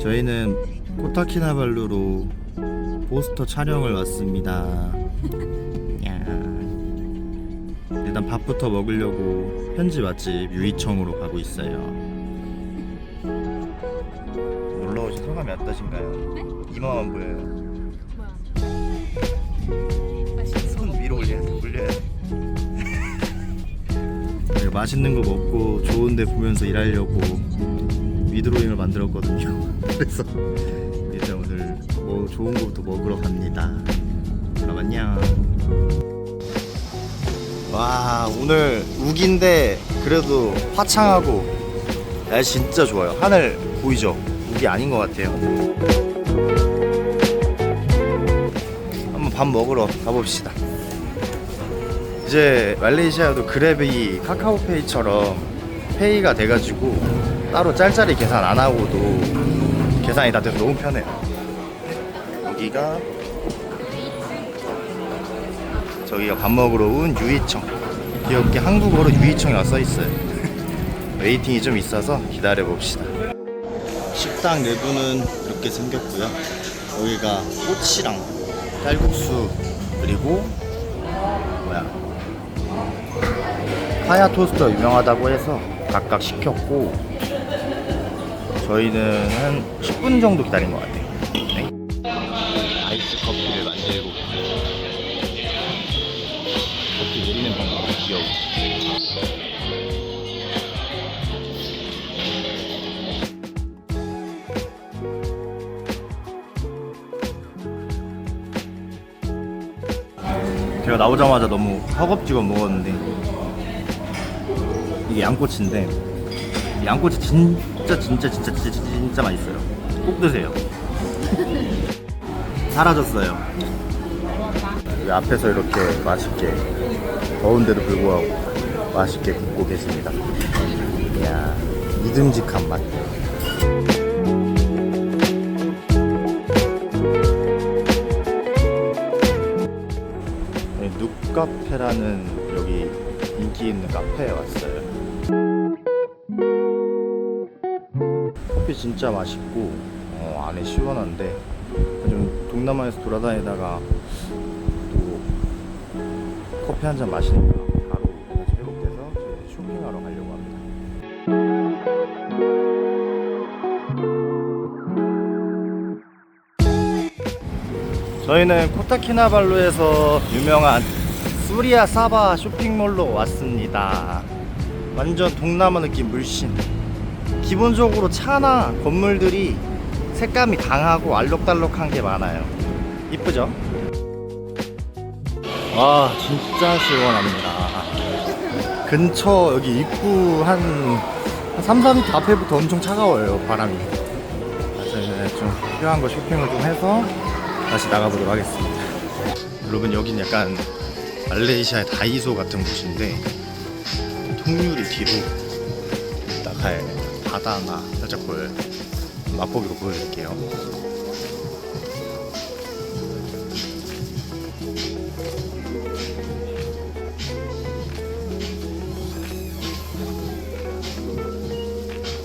저희는 코타키나발루로 포스터 촬영을 왔습니다. 야. 일단 밥부터 먹으려고 현지 맛집 유이청으로 가고 있어요. 놀러 오신 소감이 어떠신가요? 이마만 보여요. 맛있는 거 먹고 좋은데 보면서 일하려고 위드로잉을 만들었거든요. 그래서 일단 오늘 뭐 좋은 거부터 먹으러 갑니다. 그럼 안녕. 와 오늘 우기인데 그래도 화창하고 날씨 진짜 좋아요. 하늘 보이죠? 우기 아닌 것 같아요. 한번 밥 먹으러 가봅시다. 이제 말레이시아도 그랩이 카카오페이처럼 페이가 돼가지고 따로 짤짤이 계산 안 하고도 계산이 다 돼서 너무 편해요. 여기가 저희가 밥 먹으러 온 유이청. 귀엽게 한국어로 유이청이라고 써 있어요. 웨이팅이 좀 있어서 기다려 봅시다. 식당 내부는 이렇게 생겼고요. 여기가 꼬치랑 쌀국수 그리고 뭐야 카야 토스트가 유명하다고 해서 각각 시켰고 저희는 한 10분 정도 기다린 것 같아요. 네. 아이스 커피를 만들고 커피 내리는 방법이 귀여워. 제가 나오자마자 너무 허겁지겁 먹었는데 이게 양꼬치인데 이 양꼬치 진짜 진짜 진짜 진짜 진짜, 맛있어요. 꼭 드세요. 사라졌어요. 여기 앞에서 이렇게 맛있게 더운데도 불구하고 맛있게 굽고 계십니다. 이야 믿음직한 맛. 네, 눕카페라는 여기 인기 있는 카페에 왔어요. 진짜 맛있고 어, 안에 시원한데 좀 동남아에서 돌아다니다가 또 커피 한 잔 마시니까 바로 다시 회복돼서 쇼핑하러 가려고 합니다. 저희는 코타키나발루에서 유명한 수리아 사바 쇼핑몰로 왔습니다. 완전 동남아 느낌 물씬. 기본적으로 차나 건물들이 색감이 강하고 알록달록한 게 많아요. 이쁘죠? 와, 진짜 시원합니다. 근처 여기 입구 한, 한 3, 4m 앞에부터 엄청 차가워요, 바람이. 그래서 이제 좀 필요한 거 쇼핑을 좀 해서 다시 나가보도록 하겠습니다. 여러분, 여긴 약간 말레이시아의 다이소 같은 곳인데, 통유리 뒤로 나갈 바다나 살짝 보여요. 맛보기로 보여드릴게요.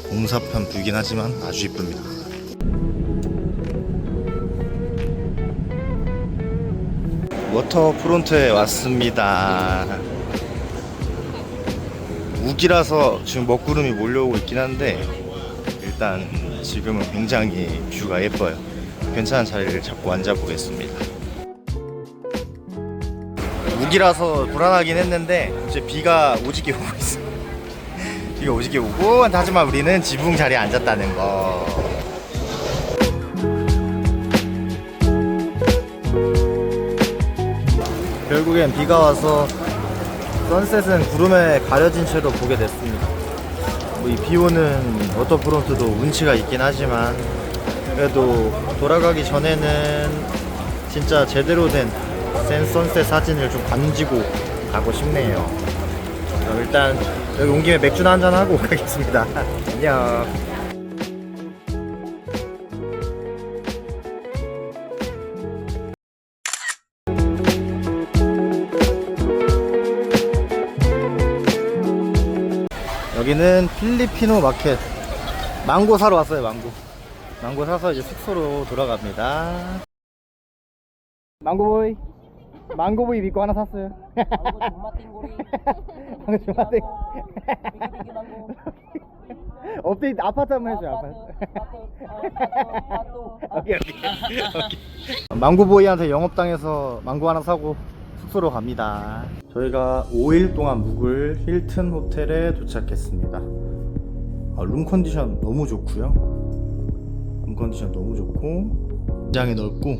공사편 불긴 하지만 아주 이쁩니다. 워터프론트에 왔습니다. 우기라서 지금 먹구름이 몰려오고 있긴 한데 일단 지금은 굉장히 뷰가 예뻐요. 괜찮은 자리를 잡고 앉아보겠습니다. 우기라서 불안하긴 했는데 이제 비가 오지게 오고 있어. 비가 오지게 오고 하지만 우리는 지붕 자리에 앉았다는 거. 결국엔 비가 와서 선셋은 구름에 가려진 채로 보게 됐습니다. 뭐 이비 오는 워터프론트도 운치가 있긴 하지만 그래도 돌아가기 전에는 진짜 제대로 된 센 선셋 사진을 좀 간지고 가고 싶네요. 일단 여기 온 김에 맥주나 한잔 하고 가겠습니다. 안녕. 여기는 필리피노 마켓. 망고 사러 왔어요, 망고. 망고 사서 이제 숙소로 돌아갑니다. 망고보이. 망고보이 믿고 하나 샀어요. 망고 존맛 땡고리 망고 망고 업데이트 아파트 한번 해줘요, 아파트. 오케이. 오케이. 망고보이한테 영업당해서 망고 하나 사고 숙소로 갑니다. 저희가 5일 동안 묵을 힐튼 호텔에 도착했습니다. 아, 룸 컨디션 너무 좋고요. 룸 컨디션 너무 좋고 장이 넓고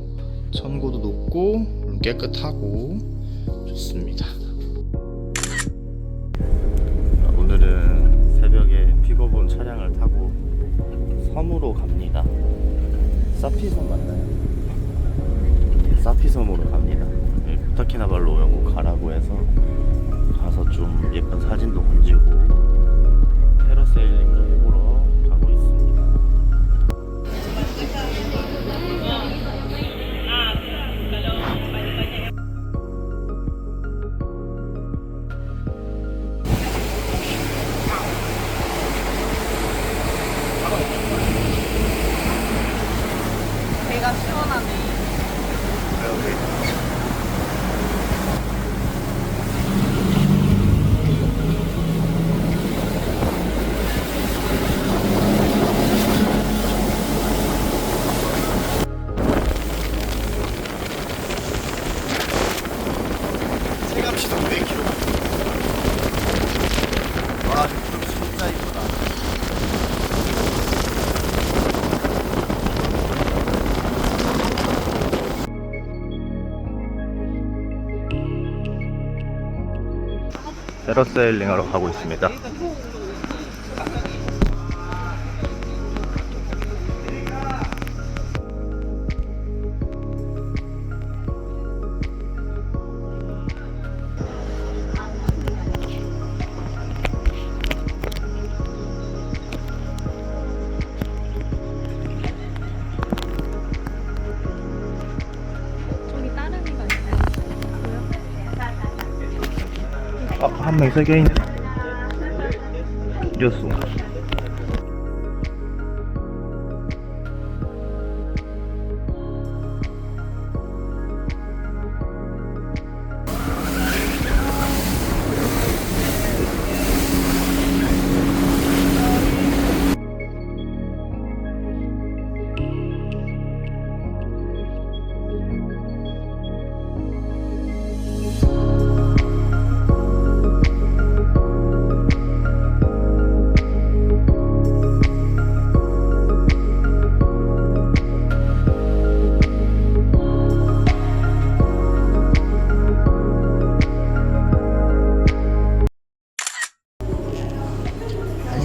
천고도 높고 룸 깨끗하고 좋습니다. 오늘은 새벽에 픽업 온 차량을 타고 섬으로 갑니다. 사피섬 맞나요? 사피섬으로 갑니다. 네, 코타키나발루 영국 가라고 해서 가서 좀 예쁜 사진도 건지고 패러세일링도 세러세일링 하러 가고 있습니다. 아, 한명 세개 있네. 이겼어.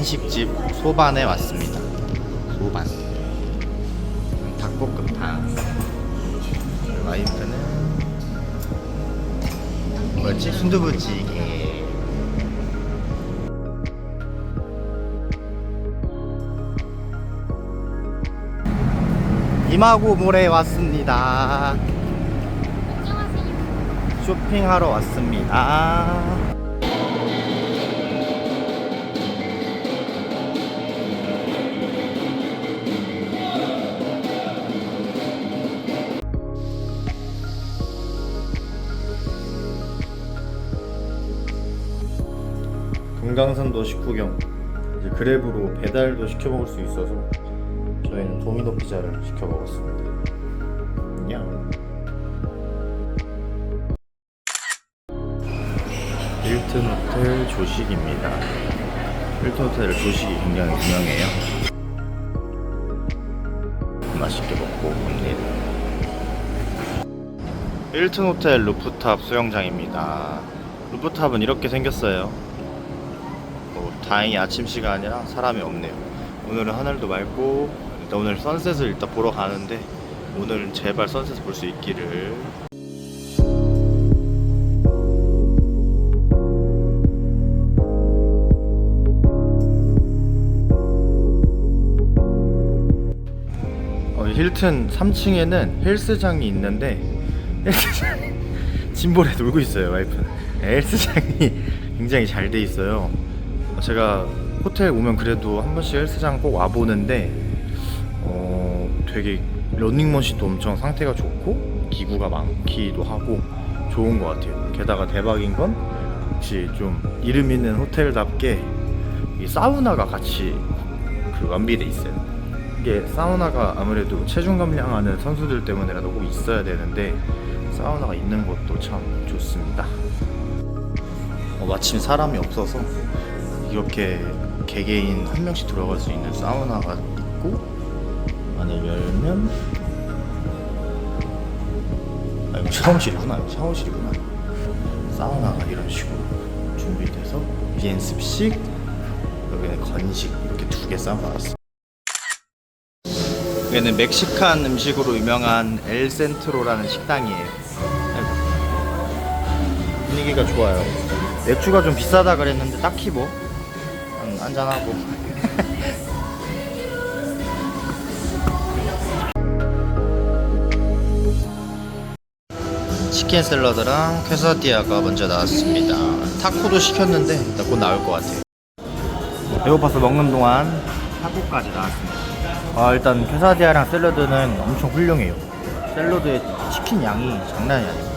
한식집 소반에 왔습니다. 소반. 닭볶음탕. 와이프는 뭐였지? 순두부찌개. 이마고몰에 왔습니다. 쇼핑하러 왔습니다. 금강산도 식후경 이제 그랩으로 배달도 시켜 먹을 수 있어서 저희는 도미노 피자를 시켜 먹었습니다. 냥. 힐튼 호텔 조식입니다. 힐튼 호텔 조식이 굉장히 유명해요. 맛있게 먹고 옵니다. 힐튼 호텔 루프탑 수영장입니다. 루프탑은 이렇게 생겼어요. 뭐, 다행히 아침 시간이라 사람이 없네요. 오늘은 하늘도 맑고 일단 오늘 선셋을 일단 보러 가는데 오늘은 제발 선셋 볼 수 있기를. 어, 힐튼 3층에는 헬스장이 있는데 헬스장 짐볼에 놀고 있어요 와이프는 네, 헬스장이 굉장히 잘 돼 있어요 제가 호텔 오면 그래도 한 번씩 헬스장 꼭 와보는데 어 되게 러닝머신도 엄청 상태가 좋고 기구가 많기도 하고 좋은 것 같아요. 게다가 대박인 건 역시 좀 이름 있는 호텔답게 이 사우나가 같이 그 완비돼 있어요. 이게 사우나가 아무래도 체중 감량하는 선수들 때문에라도 꼭 있어야 되는데 사우나가 있는 것도 참 좋습니다. 어, 마침 사람이 없어서 이렇게 개개인 한 명씩 들어갈 수 있는 사우나가 있고 안을 열면 아 이거 샤워실이구나 샤워실이구나. 사우나가 이런 식으로 준비돼서 비엔습식 여기는 건식 이렇게 두개 쌓아놨어. 여기는 멕시칸 음식으로 유명한 엘 센트로라는 식당이에요. 분위기가 좋아요. 맥주가 좀 비싸다 그랬는데 딱히 뭐 한, 한잔하고. 치킨 샐러드랑 퀘사디아가 먼저 나왔습니다. 타코도 시켰는데 곧 나올 것 같아요. 배고파서 먹는 동안 타코까지 나왔습니다. 아 일단 퀘사디아랑 샐러드는 엄청 훌륭해요. 샐러드의 치킨 양이 장난이 아니에요.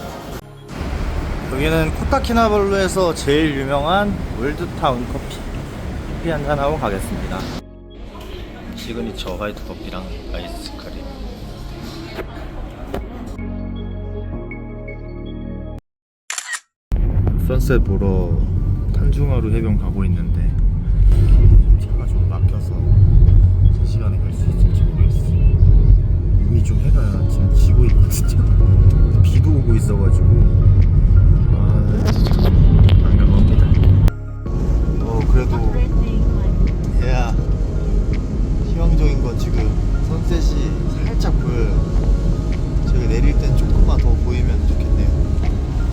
여기는 코타키나발루에서 제일 유명한 월드타운 커피 커피 한 잔 하고 가겠습니다. 시그니처 화이트 커피랑 아이스 카레 선셋 보러 탄중하루 해변 가고 있는데 차가 좀 막혀서 이 시간에 갈 수 있을지 모르겠어 이미 좀 해가 지금 지고 있거든요. 비도 오고 있어가지고 그래도 야 희망적인 건 지금 선셋이 살짝 보여요 저기 내릴 땐 조금만 더 보이면 좋겠네요.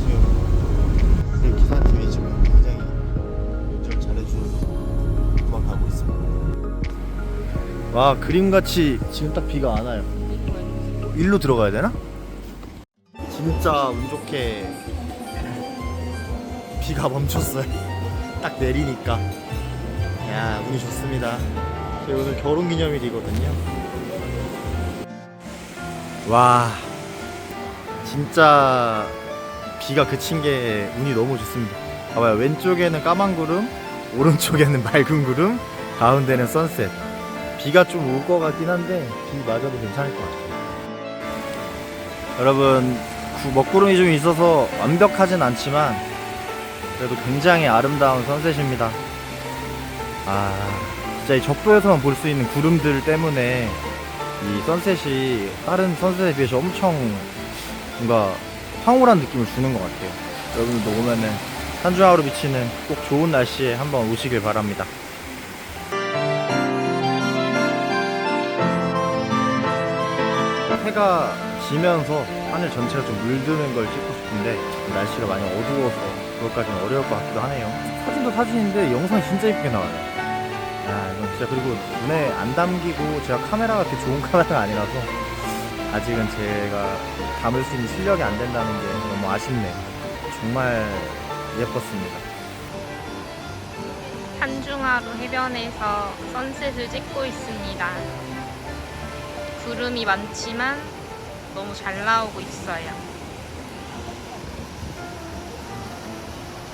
지금 내 기사님이 지금 굉장히 운전 잘해주셔서 그만 가고 있습니다. 와 그림같이 지금 딱 비가 안 와요. 일로 들어가야 되나? 진짜 운 좋게 비가 멈췄어요 딱 내리니까. 야 운이 좋습니다. 저희 오늘 결혼기념일이거든요. 와 진짜 비가 그친 게 운이 너무 좋습니다. 봐봐요. 왼쪽에는 까만 구름 오른쪽에는 맑은 구름 가운데는 선셋. 비가 좀 올 것 같긴 한데 비 맞아도 괜찮을 것 같아요. 여러분 구- 먹구름이 좀 있어서 완벽하진 않지만 그래도 굉장히 아름다운 선셋입니다. 아 진짜 이 적도에서만 볼 수 있는 구름들 때문에 이 선셋이 다른 선셋에 비해서 엄청 뭔가 황홀한 느낌을 주는 것 같아요. 여러분들도 오면은 산주하루 비치는 꼭 좋은 날씨에 한번 오시길 바랍니다. 해가 지면서 하늘 전체가 좀 물드는 걸 찍고 싶은데 날씨가 많이 어두워서 그것까지는 어려울 것 같기도 하네요 사진도 사진인데 영상이 진짜 예쁘게 나와요 아 이건 진짜 그리고 눈에 안 담기고 제가 카메라가 그렇게 좋은 카메라가 아니라서 아직은 제가 담을 수 있는 실력이 안 된다는 게 너무 아쉽네요 정말 예뻤습니다 한중하루 해변에서 선셋을 찍고 있습니다. 구름이 많지만 너무 잘 나오고 있어요.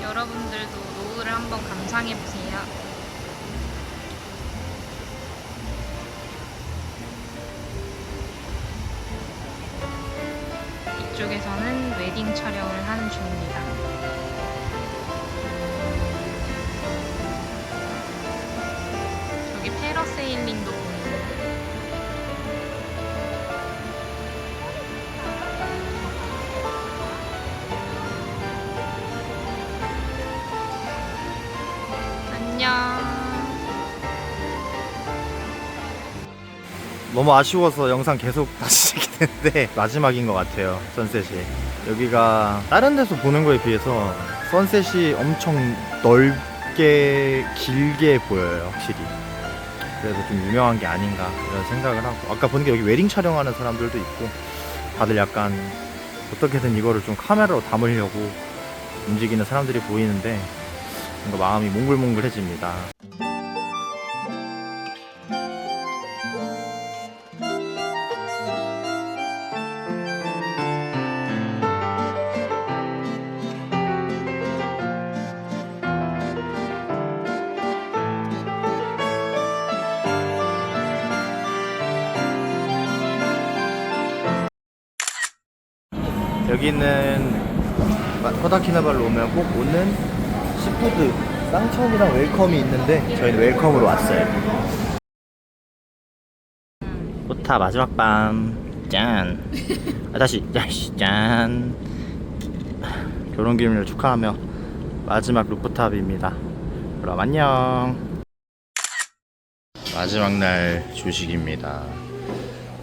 여러분들도 노을을 한번 감상해 보세요. 이쪽에서는 웨딩 촬영을 하는 중입니다. 저기 패러세일링도 너무 아쉬워서 영상 계속 다시 찍겠는데 마지막인 것 같아요 선셋이. 여기가 다른 데서 보는 거에 비해서 선셋이 엄청 넓게 길게 보여요 확실히. 그래서 좀 유명한 게 아닌가 이런 생각을 하고. 아까 보니까 여기 웨딩 촬영하는 사람들도 있고 다들 약간 어떻게든 이거를 좀 카메라로 담으려고 움직이는 사람들이 보이는데 뭔가 마음이 몽글몽글해집니다 여기는 마- 코다키나발로 오면 꼭 오는 시푸드 쌍천이랑 웰컴이 있는데 저희는 웰컴으로 왔어요. 호타 마지막 밤 짠. 아, 다시 야씨 짠. 결혼 기념일 축하하며 마지막 루프탑입니다. 그럼 안녕. 마지막 날 조식입니다.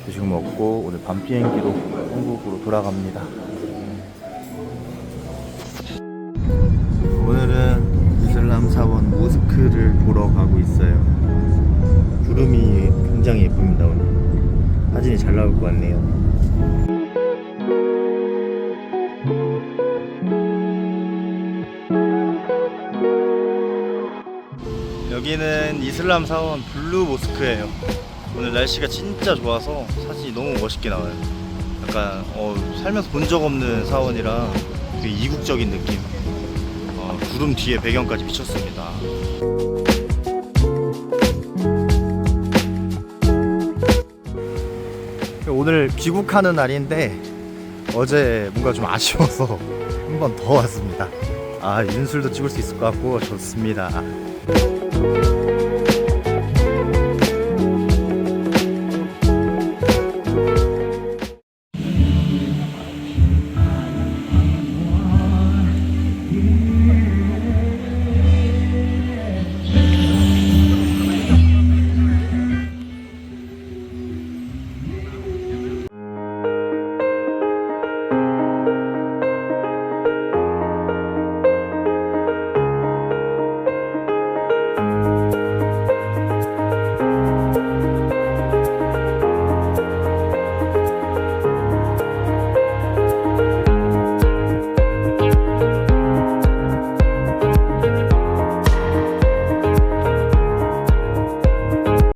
조식 먹고 오늘 밤 비행기로 한국으로 돌아갑니다. 모스크를 보러 가고 있어요. 구름이 굉장히 예쁩니다 오늘. 사진이 잘 나올 것 같네요. 여기는 이슬람 사원 블루 모스크예요. 오늘 날씨가 진짜 좋아서 사진이 너무 멋있게 나와요. 약간 어, 살면서 본 적 없는 사원이라 되게 이국적인 느낌. 어, 구름 뒤에 배경까지 미쳤습니다. 오늘 귀국하는 날인데 어제 뭔가 좀 아쉬워서 한 번 더 왔습니다. 아 윤술도 찍을 수 있을 것 같고 좋습니다.